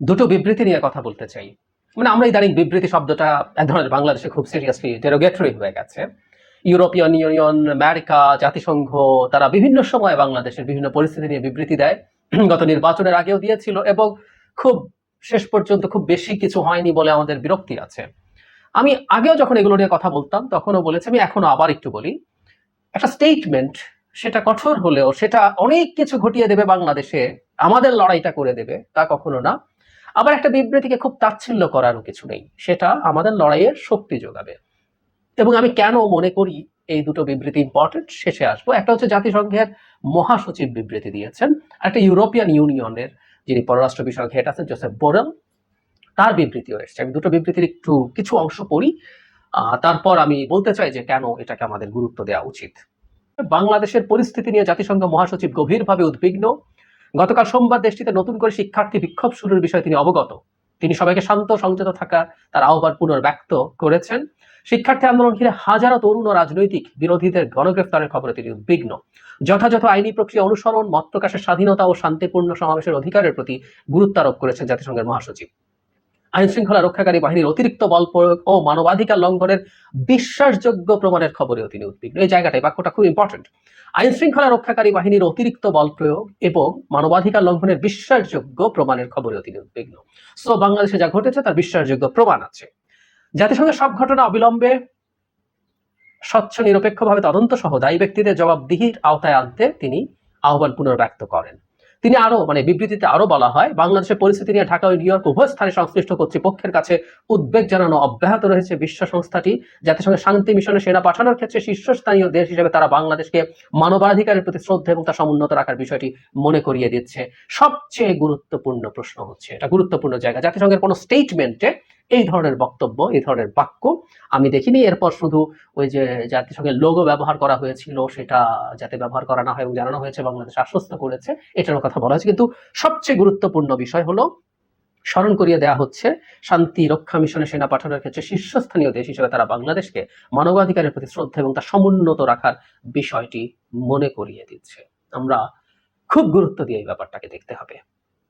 দুটো বিবৃতি নিয়ে কথা বলতে চাই। মানে আমরা ইদানিং বিবৃতি শব্দটা এক ধরনের বাংলাদেশে খুব সিরিয়াসলি ডেরোগেটরি হয়ে গেছে। ইউরোপিয়ান ইউনিয়ন আমেরিকা জাতিসংঘ, তারা বিভিন্ন সময় বাংলাদেশের বিভিন্ন পরিস্থিতি নিয়ে বিবৃতি দেয়। গত নির্বাচনের আগেও দিয়েছিল এবং খুব শেষ পর্যন্ত খুব বেশি কিছু হয়নি বলে আমাদের বিরক্তি আছে। আমি আগেও যখন এগুলো নিয়ে কথা বলতাম, তখনও বলেছি, আমি এখনও আবার একটু বলি, একটা স্টেটমেন্ট সেটা কঠোর হলেও সেটা অনেক কিছু ঘটিয়ে দেবে বাংলাদেশে, আমাদের লড়াইটা করে দেবে, তা কখনো না। আবার একটা বিবৃতিকে খুব তাচ্ছিল্য করারও কিছু নেই। সেটা আমাদের লড়াইয়ের শক্তি যোগাবে। এবং আমি কেন মনে করি এই দুটো বিবৃতি ইম্পর্টেন্ট শেষে আসব। একটা হচ্ছে জাতিসংঘের মহাসচিব বিবৃতি দিয়েছেন, আর একটা ইউরোপিয়ান ইউনিয়নের যিনি পররাষ্ট্র বিষয়ক হেড আছেন জোসেফ বোরেল তার বিবৃতিও এসছে। আমি দুটো বিবৃতির একটু কিছু অংশ পড়ি তারপর আমি বলতে চাই যে কেন এটাকে আমাদের গুরুত্ব দেওয়া উচিত। বাংলাদেশের পরিস্থিতি নিয়ে জাতিসংঘ মহাসচিব গভীরভাবে উদ্বিগ্ন। গতকাল সোমবার দেশটিতে নতুন করে শিক্ষার্থী বিক্ষোভ শুরুর বিষয়ে তিনি অবগত। তিনি সবাইকে শান্ত, সংযত থাকার তার আহ্বান পুনর্ব্যক্ত করেছেন। শিক্ষার্থী আন্দোলন ঘিরে হাজারো তরুণ ও রাজনৈতিক বিরোধীদের গণগ্রেফতারের খবরে তিনি উদ্বিগ্ন। যথাযথ আইনি প্রক্রিয়া অনুসরণ, মত প্রকাশের স্বাধীনতা ও শান্তিপূর্ণ সমাবেশের অধিকারের প্রতি গুরুত্ব আরোপ করেছেন জাতিসংঘের মহাসচিব। আইন শৃঙ্খলা রক্ষাকারী বাহিনীর অতিরিক্ত বল প্রয়োগ ও মানবাধিকার লঙ্ঘনের বিশ্বাসযোগ্য প্রমাণের খবরেও তিনি উদ্বিগ্ন। এই জায়গাটাই বাক্যটা খুব ইম্পর্টেন্ট আইন শৃঙ্খলা রক্ষাকারী বাহিনীর অতিরিক্ত বল প্রয়োগ এবং মানবাধিকার লঙ্ঘনের বিশ্বাসযোগ্য প্রমাণের খবরেও তিনি উদ্বিগ্ন। সো বাংলাদেশে যা ঘটেছে তার বিশ্বাসযোগ্য প্রমাণ আছে। জাতিসংঘের সব ঘটনা অবিলম্বে স্বচ্ছ, নিরপেক্ষভাবে তদন্ত সহ দায়ী ব্যক্তিদের জবাবদিহির আওতায় আনতে তিনি আহ্বান পুনর্ব্যক্ত করেন। তিনি আরও মানে বিবৃতিতে আরও বলা হয়, বাংলাদেশের পরিস্থিতি নিয়ে ঢাকা ও নিউ ইয়র্ক উভয় স্থানে সংশ্লিষ্ট কর্তৃপক্ষের কাছে উদ্বেগ জানানো অব্যাহত রয়েছে বিশ্ব সংস্থাটি জাতিসংঘের শান্তি মিশনে সেনা পাঠানোর ক্ষেত্রে শীর্ষস্থানীয় দেশ হিসেবে তারা বাংলাদেশকে মানবাধিকারের প্রতি শ্রদ্ধা এবং তা সমুন্নত রাখার বিষয়টি মনে করিয়ে দিচ্ছে। সবচেয়ে গুরুত্বপূর্ণ প্রশ্ন হচ্ছে, এটা গুরুত্বপূর্ণ জায়গা, জাতিসংঘের কোনো স্টেটমেন্টে এই ধরনের বক্তব্য, এই ধরনের বাক্য আমি দেখিনি। এরপর শুধু ওই যে জাতিসংঘের লোগো ব্যবহার করা হয়েছিল, সেটা যাতে ব্যবহার করা না হয় এবং জানানো হয়েছে, বাংলাদেশ আশ্বস্ত করেছে, এটারও কথা বলা হয়েছে। কিন্তু সবচেয়ে গুরুত্বপূর্ণ বিষয় হলো, স্মরণ করিয়ে দেওয়া হচ্ছে, শান্তি রক্ষা মিশনে সেনা পাঠানোর ক্ষেত্রে শীর্ষস্থানীয় দেশ হিসেবে তারা বাংলাদেশকে মানবাধিকারের প্রতি শ্রদ্ধা এবং তা সমুন্নত রাখার বিষয়টি মনে করিয়ে দিচ্ছে। আমরা খুব গুরুত্ব দিয়ে এই ব্যাপারটাকে দেখতে হবে।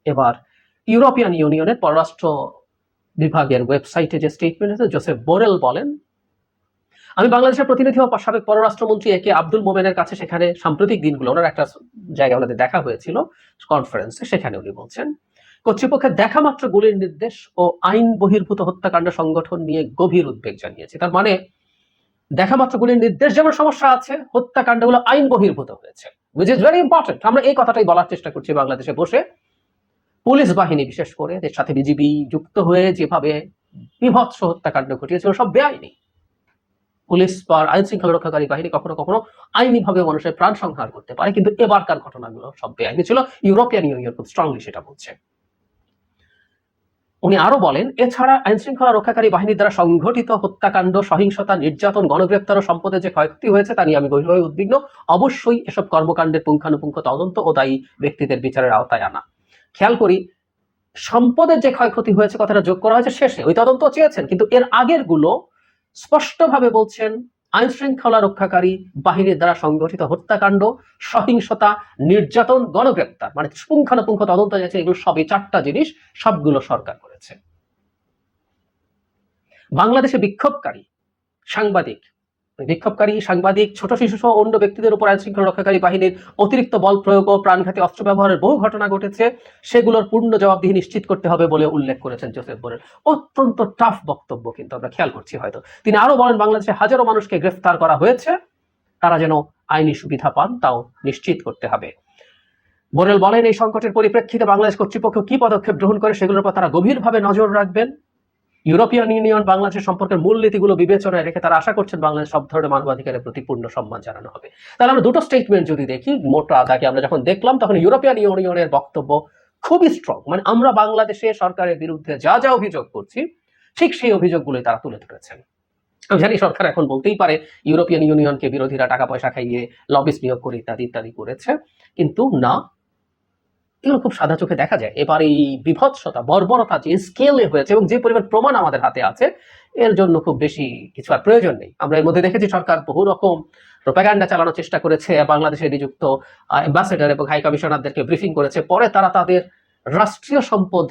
এবার ইউরোপিয়ান ইউনিয়নের পররাষ্ট্র বিভাগের ওয়েবসাইটে যে স্টেটমেন্ট আছে জোসেফ বোরেল বলেন, আমি বাংলাদেশের প্রতিনিধি ও সাবেক পররাষ্ট্রমন্ত্রী এ কে আব্দুল মোমেনের কাছে সেখানে সাম্প্রতিক দিনগুলো, ওনার একটা জায়গায় ওনাদের দেখা হয়েছিল কনফারেন্সে সেখানে উনি বলছেন কর্তৃপক্ষের দেখা মাত্র গুলির নির্দেশ ও আইন বহির্ভূত হত্যাকাণ্ড সংগঠন নিয়ে গভীর উদ্বেগ জানিয়েছে। তার মানে দেখা মাত্র গুলির নির্দেশ, যেমন সমস্যা আছে, হত্যাকাণ্ডগুলো আইন বহির্ভূত হয়েছে উইচ ইজ ভেরি ইম্পর্টেন্ট আমরা এই কথাটাই বলার চেষ্টা করছি বাংলাদেশে বসে। পুলিশ বাহিনী, বিশেষ করে এর সাথে বিজিবি যুক্ত হয়ে যেভাবে বিভৎস হত্যাকাণ্ড ঘটিয়েছিল, সব বেআইনি। পুলিশ বা আইন শৃঙ্খলা রক্ষাকারী বাহিনী কখনো কখনো আইনিভাবে মানুষের প্রাণ সংহার করতে পারে, কিন্তু এবারকার ঘটনাগুলো সব বেআইনি ছিল। ইউরোপিয়ান ইউনিয়ন খুব স্ট্রংলি সেটা বলছে। উনি আরও বলেন, এছাড়া আইন শৃঙ্খলা রক্ষাকারী বাহিনীর দ্বারা সংঘটিত হত্যাকাণ্ড, সহিংসতা, নির্যাতন, গণগ্রেপ্তার ও সম্পদের যে ক্ষয়ক্ষতি হয়েছে তা নিয়ে আমি গভীরভাবে উদ্বিগ্ন। অবশ্যই এসব কর্মকাণ্ডের পুঙ্খানুপুঙ্খ তদন্ত ও দায়ী ব্যক্তিদের বিচারের আওতায় আনা। খেয়াল করি, সম্পদের যে ক্ষয়ক্ষতি হয়েছে, কথাটা যোগ করা হয়েছে শেষে, ওই তদন্ত চেয়েছেন, কিন্তু এর আগেরগুলো স্পষ্টভাবে বলছেন আইন শৃঙ্খলা রক্ষাকারী বাহিনীর দ্বারা সংগঠিত হত্যাকাণ্ড, সহিংসতা, নির্যাতন, গণগ্রেপ্তার মানে পুঙ্খানুপুঙ্খ তদন্ত যাচ্ছে, এগুলো সবই চারটা জিনিস, সবগুলো সরকার করেছে। বাংলাদেশে বিক্ষোভকারী, সাংবাদিক বিক্ষোভকারী, সাংবাদিক, ছোট শিশু সহ অন্য ব্যক্তিদের উপর আইন শৃঙ্খলা রক্ষাকারী বাহিনীর অতিরিক্ত বল প্রয়োগ ও প্রাণঘাতী অস্ত্র ব্যবহারের বহু ঘটনা ঘটেছে। সেগুলোর পূর্ণ জবাবদিহি নিশ্চিত করতে হবে বলে উল্লেখ করেছেন জোসেফ বোরেল অত্যন্ত টাফ বক্তব্য কিন্তু আমরা খেয়াল করছি হয়তো। তিনি আরও বলেন, বাংলাদেশে হাজারো মানুষকে গ্রেফতার করা হয়েছে। তারা যেন আইনি সুবিধা পান, তাও নিশ্চিত করতে হবে। বোরেল বলেন, এই সংকটের পরিপ্রেক্ষিতে বাংলাদেশ কর্তৃপক্ষ কি পদক্ষেপ গ্রহণ করে সেগুলোর উপর তারা গভীরভাবে নজর রাখবেন। ইউরোপিয়ান ইউনিয়ন বাংলাদেশের সম্পর্কের মূলনীতিগুলো বিবেচনায় রেখে তারা আশা করছেন বাংলাদেশ সব ধরনের মানবাধিকারের প্রতি পূর্ণ সম্মান জানানো হবে। তাহলে আমরা দুটো স্টেটমেন্ট যদি দেখি, মোটা দাগে আমরা যখন দেখলাম, তখন ইউরোপিয়ান ইউনিয়নের বক্তব্য খুবই স্ট্রং মানে আমরা বাংলাদেশে সরকারের বিরুদ্ধে যা যা অভিযোগ করছি, ঠিক সেই অভিযোগগুলোই তারা তুলে ধরেছেন। আমি জানি সরকার এখন বলতেই পারে, ইউরোপিয়ান ইউনিয়নকে বিরোধীরা টাকা পয়সা খাইয়ে লবিস নিয়োগ করে ইত্যাদি ইত্যাদি করেছে। কিন্তু না এগুলো খুব সাদা চোখে দেখা যায়? এবার এই বিভৎসতা, বর্বরতা যে স্কেলে হয়েছে এবং যে পরিমাণ প্রমাণ আমাদের হাতে আছে, এর জন্য খুব বেশি কিছু আর প্রয়োজন নেই। আমরা এর মধ্যে দেখেছি সরকার বহু রকম প্রোপাগান্ডা চালানোর চেষ্টা করেছে, বাংলাদেশে নিযুক্ত অ্যাম্বাসেডার এবং হাই কমিশনারদেরকে ব্রিফিং করেছে। পরে তারা তাদের রাষ্ট্রীয় সম্পদ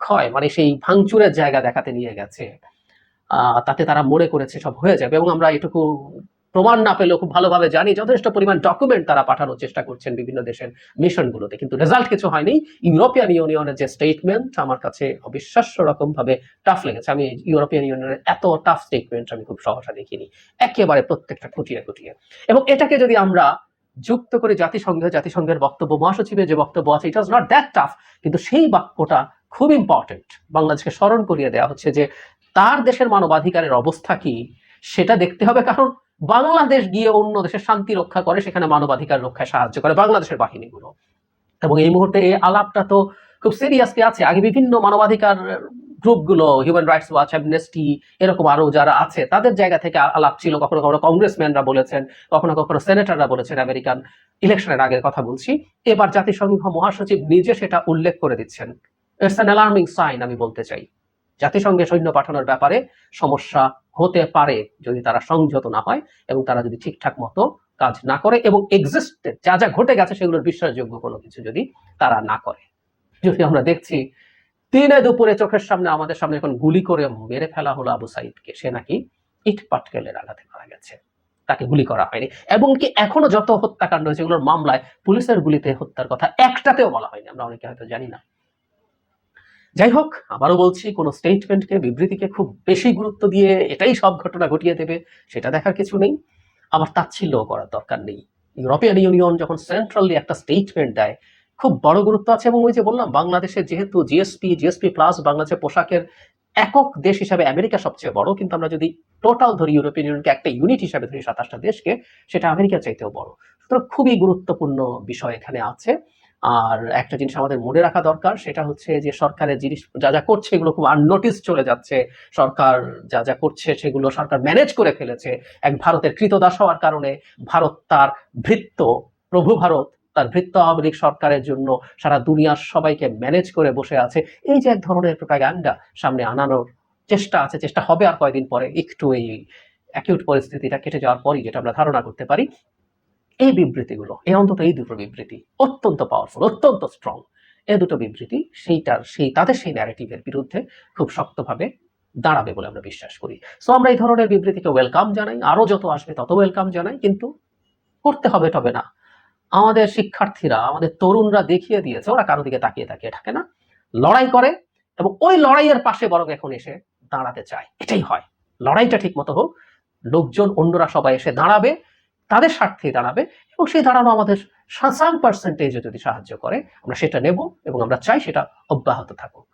ক্ষয় মানে সেই ভাঙচুরের জায়গা দেখাতে নিয়ে গেছে। তাতে তারা মনে করেছে সব হয়ে যাবে এবং আমরা এটুকু প্রমাণ না পেলেও খুব ভালোভাবে জানি। যথেষ্ট পরিমাণ ডকুমেন্ট তারা পাঠানোর চেষ্টা করছেন বিভিন্ন দেশের মিশনগুলোতে কিন্তু রেজাল্ট কিছু হয়নি। ইউরোপিয়ান ইউনিয়নের যে স্টেটমেন্ট আমার কাছে অবিশ্বাস্য রকম ভাবে টাফ লেগেছে। আমি ইউরোপিয়ান ইউনিয়নের এত টাফ স্টেটমেন্ট আমি খুব সহসা দেখিনি। একেবারে প্রত্যেকটা খুঁটিয়ে খুঁটিয়ে। এবং এটাকে যদি আমরা যুক্ত করে জাতিসংঘ, জাতিসংঘের বক্তব্য, মহাসচিবের যে বক্তব্য আছে it was not that tough কিন্তু সেই বাক্যটা খুব ইম্পর্টেন্ট বাংলাদেশকে স্মরণ করিয়ে দেওয়া হচ্ছে যে তার দেশের মানবাধিকারের অবস্থা কি, সেটা দেখতে হবে। কারণ বাংলাদেশ গিয়ে অন্য দেশের শান্তি রক্ষা করে, সেখানে মানবাধিকার রক্ষায় সাহায্য করে বাংলাদেশের বাহিনীগুলো। এবং এই মুহূর্তে এই আলাপটা তো খুব সিরিয়াসলি আছে। আগে বিভিন্ন মানবাধিকার গ্রুপগুলো হিউম্যান রাইটস ওয়াচ অ্যামনেস্টি এরকম আরও যারা আছে, তাদের জায়গা থেকে আলাপ ছিল। কখনো কখনো কংগ্রেসম্যানরা বলেছেন, কখনো কখনো সেনেটররা বলেছেন আমেরিকান ইলেকশনের আগের কথা বলছি। এবার জাতিসংঘ মহাসচিব নিজে সেটা উল্লেখ করে দিচ্ছেন। ইটস অ্যান অ্যালার্মিং সাইন আমি বলতে চাই। জাতিসংঘে সৈন্য পাঠানোর ব্যাপারে সমস্যা হতে পারে যদি তারা সংযত না হয় এবং তারা যদি ঠিকঠাক মতো কাজ না করে এবং এক্সিস্টেড যা যা ঘটে গেছে সেগুলোর বিশ্বাসযোগ্য কোনো কিছু যদি তারা না করে। যদি আমরা দেখছি, দিনে দুপুরে চোখের সামনে আমাদের সামনে এখন গুলি করে মেরে ফেলা হলো আবু সাইদকে, সে নাকি ইট পাটকেলের আঘাতে মারা গেছে। তাকে গুলি করা হয়নি। এবং কি এখনও যত হত্যাকাণ্ড হয়েছে, এগুলোর মামলায় পুলিশের গুলিতে হত্যার কথা একটাতেও বলা হয়নি। আমরা অনেকে হয়তো জানি না। যাই হোক, আবারও বলছি, কোন স্টেটমেন্টকে বিবৃতিকে খুব বেশি গুরুত্ব দিয়ে এটাই সব ঘটনা ঘটিয়ে দেবে, সেটা দেখার কিছু নেই। আবার তাচ্ছিল্য করার দরকার নেই। ইউরোপিয়ান ইউনিয়ন যখন সেন্ট্রালি একটা স্টেটমেন্ট দেয়, খুব বড় গুরুত্ব আছে এবং ওই যে বললাম, বাংলাদেশে যেহেতু জিএসপি জিএসপি প্লাস বাংলাদেশের পোশাকের একক দেশ হিসাবে আমেরিকা সবচেয়ে বড়, কিন্তু আমরা যদি টোটাল ধরি ইউরোপিয়ান ইউনিয়নকে একটা ইউনিট হিসাবে ধরি সাতাশটা দেশকে, সেটা আমেরিকার চাইতেও বড়। সুতরাং খুবই গুরুত্বপূর্ণ বিষয় এখানে আছে। আর একটা জিনিস আমাদের মনে রাখা দরকার, সেটা হচ্ছে যে সরকারের জিনিস যা যা করছে এগুলো খুব আননোটিস চলে যাচ্ছে। সরকার যা যা করছে সেগুলো সরকার ম্যানেজ করে ফেলেছে। এক ভারতের কৃতদাস হওয়ার কারণে ভারত তার ভৃত্য, প্রভু ভারত তার ভৃত্য আওয়ামী লীগ সরকারের জন্য সারা দুনিয়ার সবাইকে ম্যানেজ করে বসে আছে। এই যে এক ধরনের প্রোপাগান্ডা সামনে আনানোর চেষ্টা আছে, চেষ্টা হবে আর কয়দিন পরে একটু এই অ্যাকিউট পরিস্থিতিটা কেটে যাওয়ার পরই, যেটা আমরা ধারণা করতে পারি। এই বিবৃতিগুলো, এই অন্তত এই দুটো বিবৃতি অত্যন্ত পাওয়ারফুল অত্যন্ত স্ট্রং এই দুটো বিবৃতি সেইটার সেই, তাদের সেই ন্যারেটিভের বিরুদ্ধে খুব শক্তভাবে দাঁড়াবে বলে আমরা বিশ্বাস করি। সো আমরা এই ধরনের বিবৃতিকে ওয়েলকাম জানাই আরও যত আসবে তত ওয়েলকাম জানাই, কিন্তু করতে হবে তবে না। আমাদের শিক্ষার্থীরা, আমাদের তরুণরা দেখিয়ে দিয়েছে, ওরা কারও দিকে তাকিয়ে তাকিয়ে থাকে না। লড়াই করে এবং ওই লড়াইয়ের পাশে বরং এখন এসে দাঁড়াতে চায়। এটাই হয়। লড়াইটা ঠিক মতো হোক, লোকজন, অন্যরা সবাই এসে দাঁড়াবে তাদের স্বার্থে দাঁড়াবে এবং সেই দাঁড়ানো আমাদের সাম পার্সেন্টেজে যদি সাহায্য করে, আমরা সেটা নেব এবং আমরা চাই সেটা অব্যাহত থাকুক।